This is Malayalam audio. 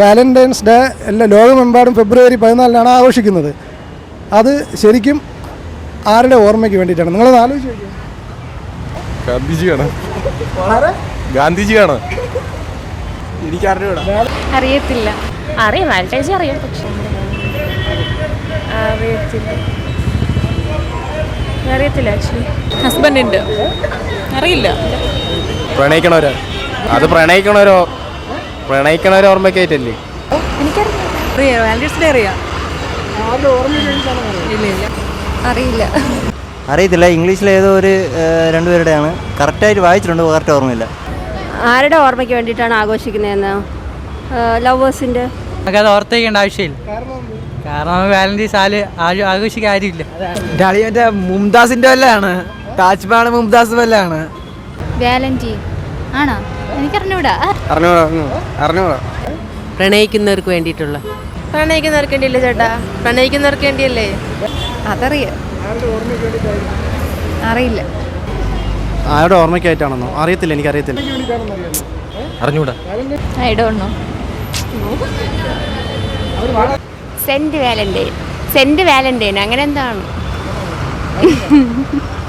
വാലന്റൈൻസ് ഡേ എല്ലാ ലോകമെമ്പാടും ഫെബ്രുവരി പതിനാലിനാണ് ആഘോഷിക്കുന്നത്. അത് ശരിക്കും ആരുടെ ഓർമ്മയ്ക്ക് വേണ്ടിയിട്ടാണ്? നിങ്ങളത് ആലോചിച്ച് നോക്കിയേ. ഗാന്ധിജിയാണ് ഗാന്ധിജിയാണ് അറിയത്തില്ല. അറിയാം വാലന്റൈൻസ് അറിയാം പക്ഷെ. അറിയത്തില്ല. അറിയത്തില്ല ആക്ച്വലി. ഹസ്ബൻഡിന്റെ അറിയില്ല. പ്രണയിക്കണവരോ. അത് പ്രണയിക്കണവരോ? പ്രണയിക്കണവരോ ഓർമ്മയ്ക്ക് ആയിട്ടല്ലേ? വാലന്റൈൻസ് ഡേ അറിയാം ഇല്ല ഇല്ല അറിയില്ല. അറിയത്തില്ല. ഇംഗ്ലീഷിൽ ഏതോ ഒരു രണ്ടുപേരുടെയാണ്. കറക്റ്റായിട്ട് വായിച്ചിട്ടുണ്ട് കറക്റ്റ് ഓർമ്മയില്ല. ആരുടെ ഓർമ്മയ്ക്ക് വേണ്ടിയിട്ടാണ് ആഘോഷിക്കുന്നതെന്ന്? ലവേഴ്സിന്റെ നമുക്കത് ഓർത്തേക്കേണ്ട ആവശ്യമില്ല. കാരണം വാലന്റൈൻസ് ആൽ ആരും ആഘോഷിക്കാൻ ആരുമില്ല. ഡാളി മറ്റേ മുംതാസിന്റെ വല്ലാണ് താജ്മഹൽ മുംതാസ് വല്ലാണ് വാലന്റൈൻ ആണോ? എനിക്കറിഞ്ഞൂടാ. പ്രണയിക്കുന്നവർക്ക് വേണ്ടിയിട്ടുള്ള. പ്രണയിക്കുന്നവർക്ക് വേണ്ടിയില്ല ചേട്ടാ? പ്രണയിക്കുന്നവർക്ക് വേണ്ടിയല്ലേ? അതറിയില്ല അറിയില്ല. ആരുടെ ഓർമ്മയ്ക്കായിട്ടാണെന്നോ? അറിയത്തില്ല എനിക്കറിയത്തില്ല. അറിഞ്ഞൂടാ. I don't know. Saint Valentine. Saint Valentine അങ്ങനെ എന്താണ്?